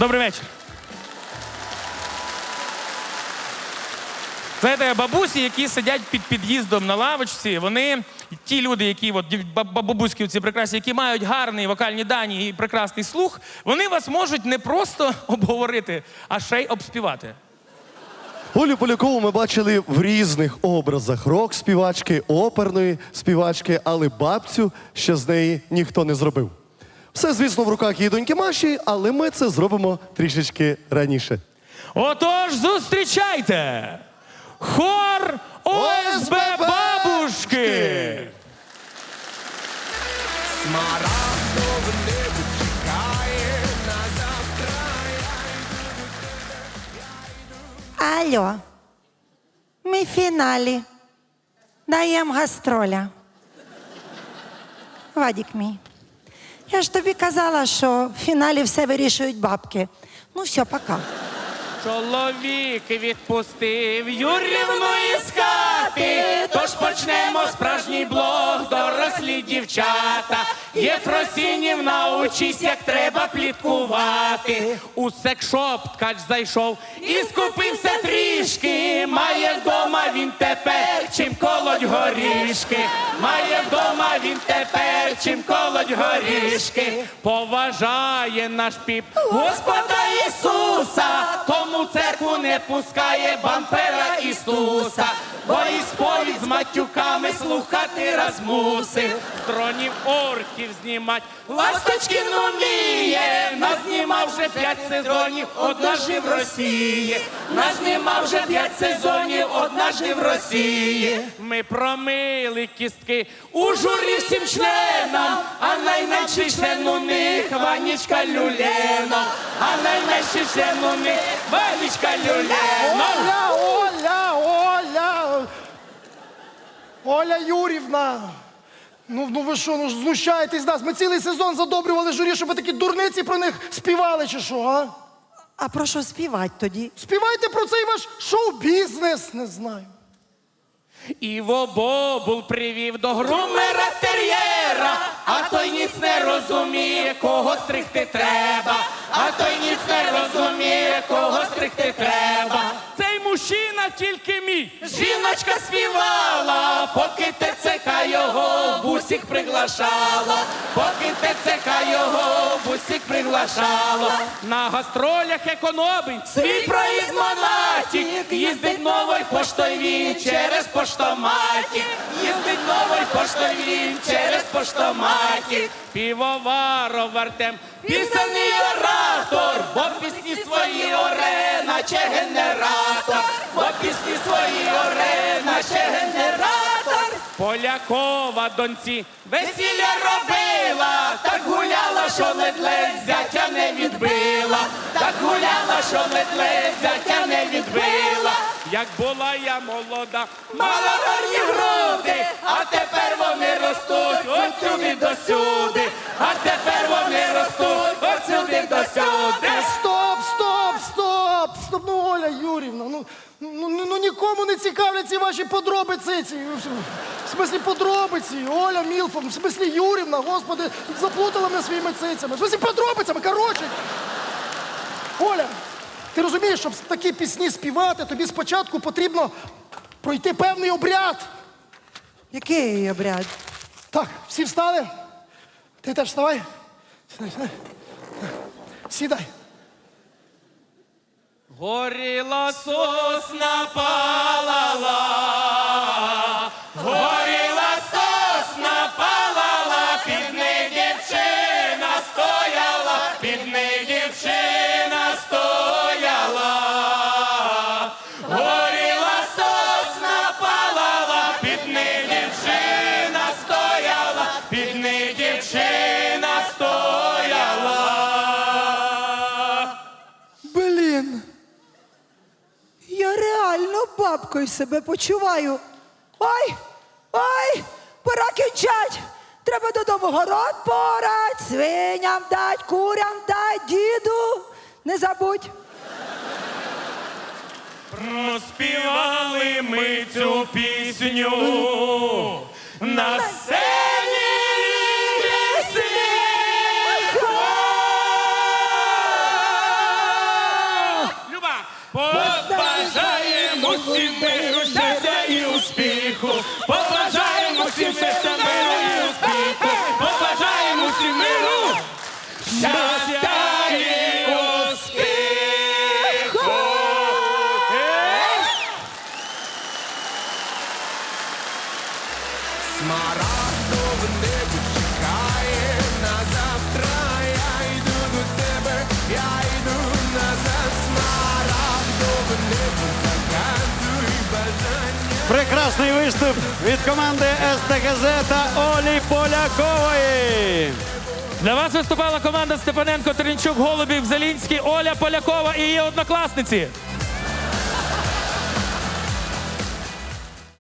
Добрий вечір. Знаєте, бабусі, які сидять під під'їздом на лавочці, вони ті люди, які от бабуськи ці прекрасні, які мають гарні вокальні дані і прекрасний слух, вони вас можуть не просто обговорити, а ще й обспівати. Олю Полякову ми бачили в різних образах рок-співачки, оперної співачки, але бабцю ще з неї ніхто не зробив. Все, звісно, в руках її доньки Маші, але ми це зробимо трішечки раніше. Отож, зустрічайте! Хор ОСБ Бабушки! Алло. Ми в фіналі. Даємо гастроля. Вадік мій. Я ж тобі казала, що в фіналі все вирішують бабки. Ну, все, пока. Чоловік відпустив Юрівну із хати, тож почнемо справжній блог, дорослі дівчата. Єфросінівна, учись, як треба пліткувати. У секшоп ткач зайшов і скупився трішки. Має вдома він тепер, чим колоть горішки. Має вдома він тепер, чим колоть горішки. Поважає наш піп Господа Ісуса, тому церкву не пускає бампера Ісуса, бо і сповідь з матюками слухати раз мусив. З дронів орків знімать, ласточки вміє, нас знімав вже п'ять сезонів, однажды в Росії. Нас знімав вже п'ять сезонів, однажды в Росії. Ми промили кістки у журі всім членам, а найменший член у них Ванічка Люлено, а найменший член у них Ванічка Люлено. Оля, Оля, Оля. Оля Юрівна. Ну, ну ви що, ну ж знущаєтесь з нас? Ми цілий сезон задобрювали журі, щоб ви такі дурниці про них співали чи що, а? А про що співати тоді? Співайте про цей ваш шоу-бізнес, не знаю. Іво Бобул привів до грумера тер'єра, а той ніц не розуміє, кого стригти треба, а той ніц не розуміє, кого стригти треба. Цей мужчина тільки мій. Жіночка співала, поки ТЦК його в бусік приглашала, поки ТЦК його в бусік приглашала. На гастролях економить свій проїзд монатік, їздить новий поштою він через поштоматік, їздить новий поштою він через поштоматік. Півоваров Артем, пісенний оратор, бо пісні свої оре, наче генератор, Полякова доньці весілля робила, так гуляла, що ледь-ледь зятя не відбила, так гуляла, що ледь-ледь зятя не відбила. Як була я молода, мала гарні груди, а тепер вони ростуть от сюди до сюди, а тепер вони ростуть от сюди до сюди. Стоп, стоп, стоп! Стоп, ну Оля Юрівна, ну, ну, ну, ну нікому не цікавлять ці ваші подробиці. Ці, в смислі подробиці, Оля Мілфом, в смислі Юрівна, господи, заплутала мене своїми цицями. В смислі подробицями, коротше. Оля, ти розумієш, щоб такі пісні співати, тобі спочатку потрібно пройти певний обряд. Який обряд? Так, всі встали? Ти теж вставай. Сідай, сідай. Горіла сосна палала, горіла Я реально бабкою себе почуваю. Ой, ой, пора кінчать. Треба додому город порать, свиням дать, курям дать, діду. Не забудь. Проспівали ми цю пісню на сцені миру, щастя і успіху. Побажаємо всім щастя, миру і успіху. Побажаємо всім миру, щастя і успіху. Чекає на завтра. Я йду до тебе, я Прекрасний виступ від команди СТГЗ та Олі Полякової. Для вас виступала команда Степаненко, Теренчук, Голубів, Зелінський, Оля Полякова і її однокласниці.